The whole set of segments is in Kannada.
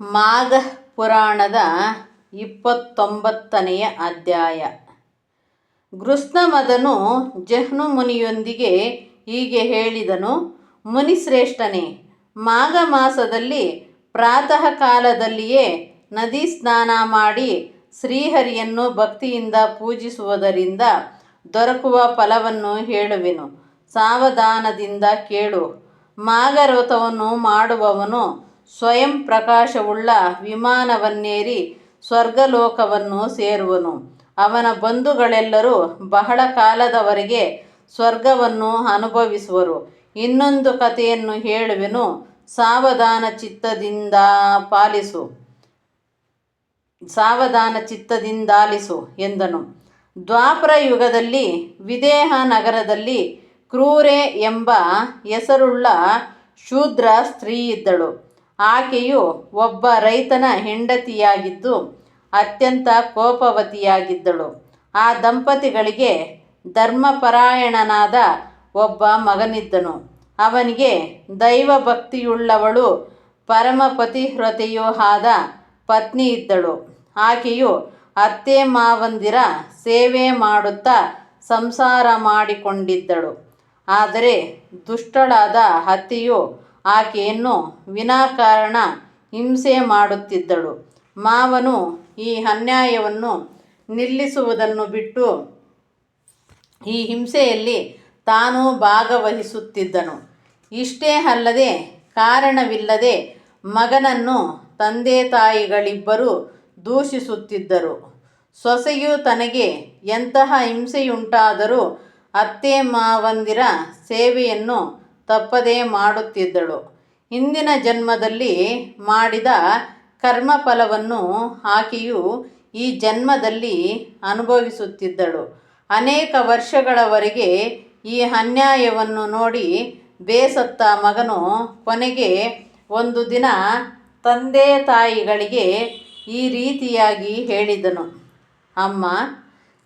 ಮಾಘ ಪುರಾಣದ ಇಪ್ಪತ್ತೊಂಬತ್ತನೆಯ ಅಧ್ಯಾಯ. ಗೃಷ್ಣಮದನು ಜಹ್ನು ಮುನಿಯೊಂದಿಗೆ ಹೀಗೆ ಹೇಳಿದನು, ಮುನಿಶ್ರೇಷ್ಠನೇ, ಮಾಘ ಮಾಸದಲ್ಲಿ ಪ್ರಾತಃ ಕಾಲದಲ್ಲಿಯೇ ನದಿ ಸ್ನಾನ ಮಾಡಿ ಶ್ರೀಹರಿಯನ್ನು ಭಕ್ತಿಯಿಂದ ಪೂಜಿಸುವುದರಿಂದ ದೊರಕುವ ಫಲವನ್ನು ಹೇಳುವೆನು. ಸಾವಧಾನದಿಂದ ಕೇಳು. ಮಾಘ ವ್ರತವನ್ನು ಮಾಡುವವನು ಸ್ವಯಂ ಪ್ರಕಾಶವುಳ್ಳ ವಿಮಾನವನ್ನೇರಿ ಸ್ವರ್ಗಲೋಕವನ್ನು ಸೇರುವನು. ಅವನ ಬಂಧುಗಳೆಲ್ಲರೂ ಬಹಳ ಕಾಲದವರೆಗೆ ಸ್ವರ್ಗವನ್ನು ಅನುಭವಿಸುವರು. ಇನ್ನೊಂದು ಕಥೆಯನ್ನು ಹೇಳುವೆನು. ಸಾವಧಾನ ಚಿತ್ತದಿಂದ ಪಾಲಿಸು. ಸಾವಧಾನ ಚಿತ್ತದಿಂದಾಲಿಸು ಎಂದನು. ದ್ವಾಪರ ಯುಗದಲ್ಲಿ ವಿದೇಹ ನಗರದಲ್ಲಿ ಕ್ರೂರೆ ಎಂಬ ಹೆಸರುಳ್ಳ ಶೂದ್ರ ಸ್ತ್ರೀಯಿದ್ದಳು ಆಕೆಯು ಒಬ್ಬ ರೈತನ ಹೆಂಡತಿಯಾಗಿದ್ದು ಅತ್ಯಂತ ಕೋಪವತಿಯಾಗಿದ್ದಳು. ಆ ದಂಪತಿಗಳಿಗೆ ಧರ್ಮಪರಾಯಣನಾದ ಒಬ್ಬ ಮಗನಿದ್ದನು. ಅವನಿಗೆ ದೈವಭಕ್ತಿಯುಳ್ಳವಳು ಪರಮ ಪತಿವ್ರತೆಯೂ ಆದ ಪತ್ನಿ ಇದ್ದಳು ಆಕೆಯು ಅತ್ತೆ ಮಾವಂದಿರ ಸೇವೆ ಮಾಡುತ್ತಾ ಸಂಸಾರ ಮಾಡಿಕೊಂಡಿದ್ದಳು. ಆದರೆ ದುಷ್ಟಳಾದ ಅತ್ತೆಯು ಆಕೆಯನ್ನು ವಿನಾಕಾರಣ ಹಿಂಸೆ ಮಾಡುತ್ತಿದ್ದಳು. ಮಾವನು ಈ ಅನ್ಯಾಯವನ್ನು ನಿಲ್ಲಿಸುವುದನ್ನು ಬಿಟ್ಟು ಈ ಹಿಂಸೆಯಲ್ಲಿ ತಾನು ಭಾಗವಹಿಸುತ್ತಿದ್ದನು. ಇಷ್ಟೇ ಅಲ್ಲದೆ ಕಾರಣವಿಲ್ಲದೆ ಮಗನನ್ನು ತಂದೆ ತಾಯಿಗಳಿಬ್ಬರು ದೂಷಿಸುತ್ತಿದ್ದರು. ಸೊಸೆಯು ತನಗೆ ಎಂತಹ ಹಿಂಸೆಯುಂಟಾದರೂ ಅತ್ತೆ ಮಾವಂದಿರ ಸೇವೆಯನ್ನು ತಪ್ಪದೇ ಮಾಡುತ್ತಿದ್ದಳು. ಹಿಂದಿನ ಜನ್ಮದಲ್ಲಿ ಮಾಡಿದ ಕರ್ಮಫಲವನ್ನು ಆಕೆಯು ಈ ಜನ್ಮದಲ್ಲಿ ಅನುಭವಿಸುತ್ತಿದ್ದಳು. ಅನೇಕ ವರ್ಷಗಳವರೆಗೆ ಈ ಅನ್ಯಾಯವನ್ನು ನೋಡಿ ಬೇಸತ್ತ ಮಗನು ಕೊನೆಗೆ ಒಂದು ದಿನ ತಂದೆ ತಾಯಿಗಳಿಗೆ ಈ ರೀತಿಯಾಗಿ ಹೇಳಿದನು. ಅಮ್ಮ,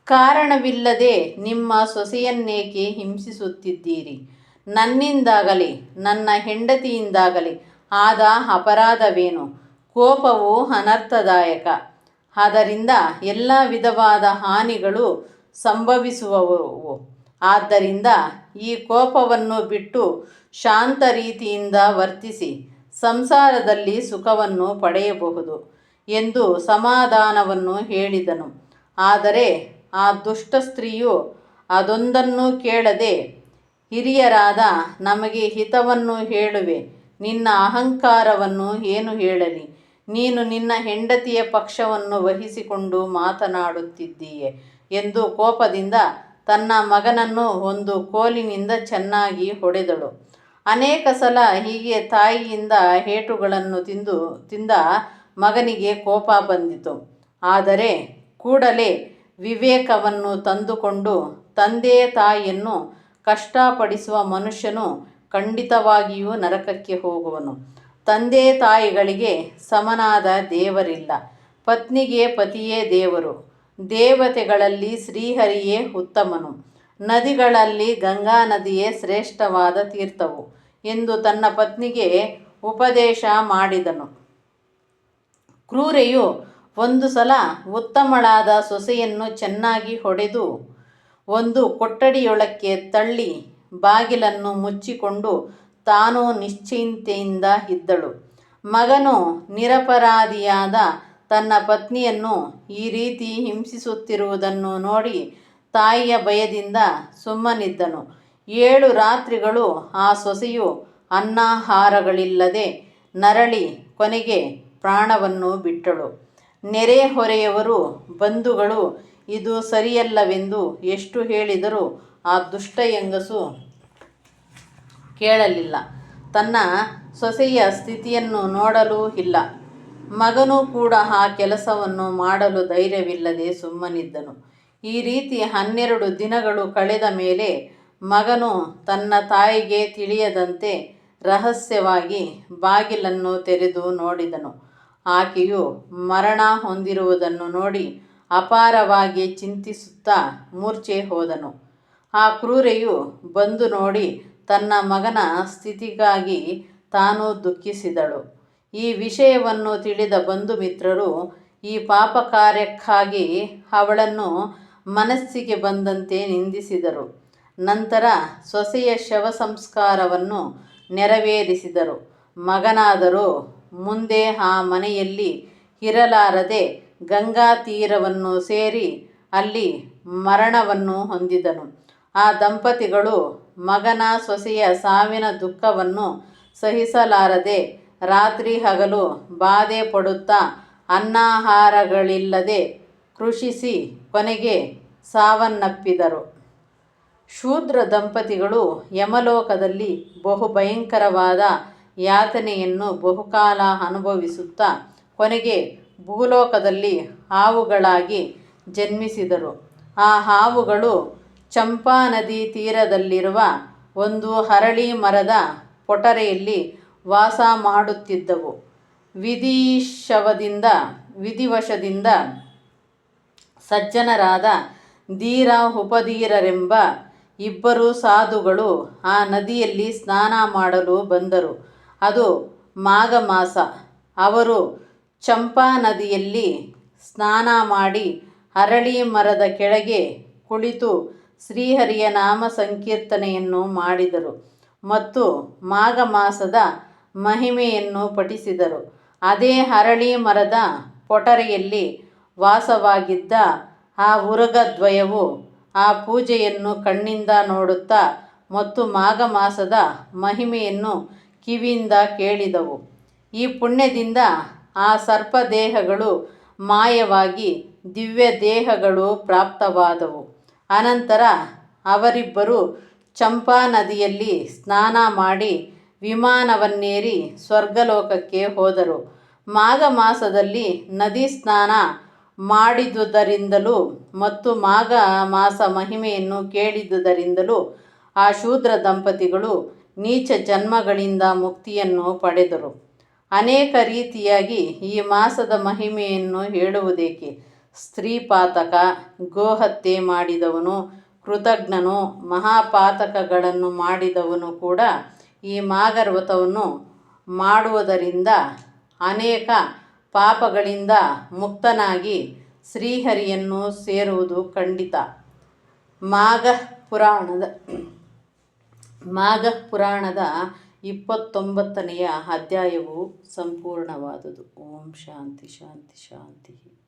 ಕಾರಣವಿಲ್ಲದೆ ನಿಮ್ಮ ಸೊಸೆಯನ್ನೇಕೆ ಹಿಂಸಿಸುತ್ತಿದ್ದೀರಿ? ನನ್ನಿಂದಾಗಲಿ, ನನ್ನ ಹೆಂಡತಿಯಿಂದಾಗಲಿ ಆದ ಅಪರಾಧವೇನು? ಕೋಪವು ಅನರ್ಥದಾಯಕ. ಅದರಿಂದ ಎಲ್ಲ ವಿಧವಾದ ಹಾನಿಗಳು ಸಂಭವಿಸುವವು. ಆದ್ದರಿಂದ ಈ ಕೋಪವನ್ನು ಬಿಟ್ಟು ಶಾಂತ ರೀತಿಯಿಂದ ವರ್ತಿಸಿ ಸಂಸಾರದಲ್ಲಿ ಸುಖವನ್ನು ಪಡೆಯಬಹುದು ಎಂದು ಸಮಾಧಾನವನ್ನು ಹೇಳಿದನು. ಆದರೆ ಆ ದುಷ್ಟ ಸ್ತ್ರೀಯು ಅದೊಂದನ್ನು ಕೇಳದೆ ಹಿರಿಯರಾದ ನಮಗೆ ಹಿತವನ್ನು ಹೇಳುವೆ, ನಿನ್ನ ಅಹಂಕಾರವನ್ನು ಏನು ಹೇಳಲಿ? ನೀನು ನಿನ್ನ ಹೆಂಡತಿಯ ಪಕ್ಷವನ್ನು ವಹಿಸಿಕೊಂಡು ಮಾತನಾಡುತ್ತಿದ್ದೀಯೆ ಎಂದು ಕೋಪದಿಂದ ತನ್ನ ಮಗನನ್ನು ಒಂದು ಕೋಲಿನಿಂದ ಚೆನ್ನಾಗಿ ಹೊಡೆದಳು. ಅನೇಕ ಸಲ ಹೀಗೆ ತಾಯಿಯಿಂದ ಹೇಟುಗಳನ್ನು ತಿಂದು, ತಿಂದ ಮಗನಿಗೆ ಕೋಪ ಬಂದಿತು. ಆದರೆ ಕೂಡಲೇ ವಿವೇಕವನ್ನು ತಂದುಕೊಂಡು ತಂದೆ ತಾಯಿಯನ್ನು ಕಷ್ಟಪಡಿಸುವ ಮನುಷ್ಯನು ಖಂಡಿತವಾಗಿಯೂ ನರಕಕ್ಕೆ ಹೋಗುವನು. ತಂದೆ ತಾಯಿಗಳಿಗೆ ಸಮನಾದ ದೇವರಿಲ್ಲ. ಪತ್ನಿಗೆ ಪತಿಯೇ ದೇವರು. ದೇವತೆಗಳಲ್ಲಿ ಶ್ರೀಹರಿಯೇ ಉತ್ತಮನು. ನದಿಗಳಲ್ಲಿ ಗಂಗಾ ನದಿಯೇ ಶ್ರೇಷ್ಠವಾದ ತೀರ್ಥವು ಎಂದು ತನ್ನ ಪತ್ನಿಗೆ ಉಪದೇಶ ಮಾಡಿದನು. ಕ್ರೂರೆಯು ಒಂದು ಸಲ ಉತ್ತಮಳಾದ ಸೊಸೆಯನ್ನು ಚೆನ್ನಾಗಿ ಹೊಡೆದು ಒಂದು ಕೊಠಡಿಯೊಳಕ್ಕೆ ತಳ್ಳಿ ಬಾಗಿಲನ್ನು ಮುಚ್ಚಿಕೊಂಡು ತಾನು ನಿಶ್ಚಿಂತೆಯಿಂದ ಇದ್ದಳು. ಮಗನು ನಿರಪರಾಧಿಯಾದ ತನ್ನ ಪತ್ನಿಯನ್ನು ಈ ರೀತಿ ಹಿಂಸಿಸುತ್ತಿರುವುದನ್ನು ನೋಡಿ ತಾಯಿಯ ಭಯದಿಂದ ಸುಮ್ಮನಿದ್ದನು. ಏಳು ರಾತ್ರಿಗಳು ಆ ಸೊಸೆಯು ಅನ್ನಾಹಾರಗಳಿಲ್ಲದೆ ನರಳಿ ಕೊನೆಗೆ ಪ್ರಾಣವನ್ನು ಬಿಟ್ಟಳು. ನೆರೆಹೊರೆಯವರು ಬಂಧುಗಳು ಇದು ಸರಿಯಲ್ಲವೆಂದು ಎಷ್ಟು ಹೇಳಿದರೂ ಆ ದುಷ್ಟ ಹೆಂಗಸು ಕೇಳಲಿಲ್ಲ. ತನ್ನ ಸೊಸೆಯ ಸ್ಥಿತಿಯನ್ನು ನೋಡಲೂ ಇಲ್ಲ. ಮಗನೂ ಕೂಡ ಆ ಕೆಲಸವನ್ನು ಮಾಡಲು ಧೈರ್ಯವಿಲ್ಲದೆ ಸುಮ್ಮನಿದ್ದನು. ಈ ರೀತಿ ಹನ್ನೆರಡು ದಿನಗಳು ಕಳೆದ ಮೇಲೆ ಮಗನು ತನ್ನ ತಾಯಿಗೆ ತಿಳಿಯದಂತೆ ರಹಸ್ಯವಾಗಿ ಬಾಗಿಲನ್ನು ತೆರೆದು ನೋಡಿದನು. ಆಕೆಯು ಮರಣ ಹೊಂದಿರುವುದನ್ನು ನೋಡಿ ಅಪಾರವಾಗಿ ಚಿಂತಿಸುತ್ತಾ ಮೂರ್ಛೆ ಹೋದನು. ಆ ಕ್ರೂರೆಯು ಬಂದು ನೋಡಿ ತನ್ನ ಮಗನ ಸ್ಥಿತಿಗಾಗಿ ತಾನು ದುಃಖಿಸಿದಳು. ಈ ವಿಷಯವನ್ನು ತಿಳಿದ ಬಂಧು ಮಿತ್ರರು ಈ ಪಾಪ ಕಾರ್ಯಕ್ಕಾಗಿ ಅವಳನ್ನು ಮನಸ್ಸಿಗೆ ಬಂದಂತೆ ನಿಂದಿಸಿದರು. ನಂತರ ಸೊಸೆಯ ಶವ ಸಂಸ್ಕಾರವನ್ನು ನೆರವೇರಿಸಿದರು. ಮಗನಾದರೂ ಮುಂದೆ ಆ ಮನೆಯಲ್ಲಿ ಇರಲಾರದೆ ಗಂಗಾ ತೀರವನ್ನು ಸೇರಿ ಅಲ್ಲಿ ಮರಣವನ್ನು ಹೊಂದಿದನು. ಆ ದಂಪತಿಗಳು ಮಗನ ಸೊಸೆಯ ಸಾವಿನ ದುಃಖವನ್ನು ಸಹಿಸಲಾರದೆ ರಾತ್ರಿ ಹಗಲು ಬಾಧೆ ಪಡುತ್ತಾ ಅನ್ನಾಹಾರಗಳಿಲ್ಲದೆ ಕೃಷಿಸಿ ಕೊನೆಗೆ ಸಾವನ್ನಪ್ಪಿದರು. ಶೂದ್ರ ದಂಪತಿಗಳು ಯಮಲೋಕದಲ್ಲಿ ಬಹು ಭಯಂಕರವಾದ ಯಾತನೆಯನ್ನು ಬಹುಕಾಲ ಅನುಭವಿಸುತ್ತಾ ಕೊನೆಗೆ ಭೂಲೋಕದಲ್ಲಿ ಹಾವುಗಳಾಗಿ ಜನ್ಮಿಸಿದರು. ಆ ಹಾವುಗಳು ಚಂಪಾ ನದಿ ತೀರದಲ್ಲಿರುವ ಒಂದು ಹರಳಿ ಮರದ ಪೊಟರೆಯಲ್ಲಿ ವಾಸ ಮಾಡುತ್ತಿದ್ದವು. ವಿಧಿಶವದಿಂದ, ವಿಧಿವಶದಿಂದ ಸಜ್ಜನರಾದ ಧೀರ ಉಪಧೀರರೆಂಬ ಇಬ್ಬರು ಸಾಧುಗಳು ಆ ನದಿಯಲ್ಲಿ ಸ್ನಾನ ಮಾಡಲು ಬಂದರು. ಅದು ಮಾಘ ಮಾಸ. ಅವರು ಚಂಪಾ ನದಿಯಲ್ಲಿ ಸ್ನಾನ ಮಾಡಿ ಅರಳಿ ಮರದ ಕೆಳಗೆ ಕುಳಿತು ಶ್ರೀಹರಿಯ ನಾಮ ಸಂಕೀರ್ತನೆಯನ್ನು ಮಾಡಿದರು ಮತ್ತು ಮಾಘ ಮಾಸದ ಮಹಿಮೆಯನ್ನು ಪಠಿಸಿದರು. ಅದೇ ಅರಳಿ ಮರದ ಪೊಟರೆಯಲ್ಲಿ ವಾಸವಾಗಿದ್ದ ಆ ಉರಗದ್ವಯವು ಆ ಪೂಜೆಯನ್ನು ಕಣ್ಣಿಂದ ನೋಡುತ್ತಾ ಮತ್ತು ಮಾಘ ಮಾಸದ ಮಹಿಮೆಯನ್ನು ಕಿವಿಯಿಂದ ಕೇಳಿದವು. ಈ ಪುಣ್ಯದಿಂದ ಆ ಸರ್ಪದೇಹಗಳು ಮಾಯವಾಗಿ ದಿವ್ಯ ದೇಹಗಳು ಪ್ರಾಪ್ತವಾದವು. ಅನಂತರ ಅವರಿಬ್ಬರು ಚಂಪಾ ನದಿಯಲ್ಲಿ ಸ್ನಾನ ಮಾಡಿ ವಿಮಾನವನ್ನೇರಿ ಸ್ವರ್ಗಲೋಕಕ್ಕೆ ಹೋದರು. ಮಾಘ ಮಾಸದಲ್ಲಿ ನದಿ ಸ್ನಾನ ಮಾಡಿದುದರಿಂದಲೂ ಮತ್ತು ಮಾಘ ಮಾಸ ಮಹಿಮೆಯನ್ನು ಕೇಳಿದುದರಿಂದಲೂ ಆ ಶೂದ್ರ ದಂಪತಿಗಳು ನೀಚ ಜನ್ಮಗಳಿಂದ ಮುಕ್ತಿಯನ್ನು ಪಡೆದರು. ಅನೇಕ ರೀತಿಯಾಗಿ ಈ ಮಾಸದ ಮಹಿಮೆಯನ್ನು ಹೇಳುವುದೇಕೆ? ಸ್ತ್ರೀಪಾತಕ ಗೋಹತ್ಯೆ ಮಾಡಿದವನು, ಕೃತಜ್ಞನು, ಮಹಾಪಾತಕಗಳನ್ನು ಮಾಡಿದವನು ಕೂಡ ಈ ಮಾಗರ್ವತವನ್ನು ಮಾಡುವುದರಿಂದ ಅನೇಕ ಪಾಪಗಳಿಂದ ಮುಕ್ತನಾಗಿ ಶ್ರೀಹರಿಯನ್ನು ಸೇರುವುದು ಖಂಡಿತ. ಮಾಘ ಪುರಾಣದ ಮಾಘ ಪುರಾಣದ ಇಪ್ಪತ್ತೊಂಬತ್ತನೆಯ ಅಧ್ಯಾಯವು ಸಂಪೂರ್ಣವಾದುದು. ಓಂ ಶಾಂತಿ ಶಾಂತಿ ಶಾಂತಿ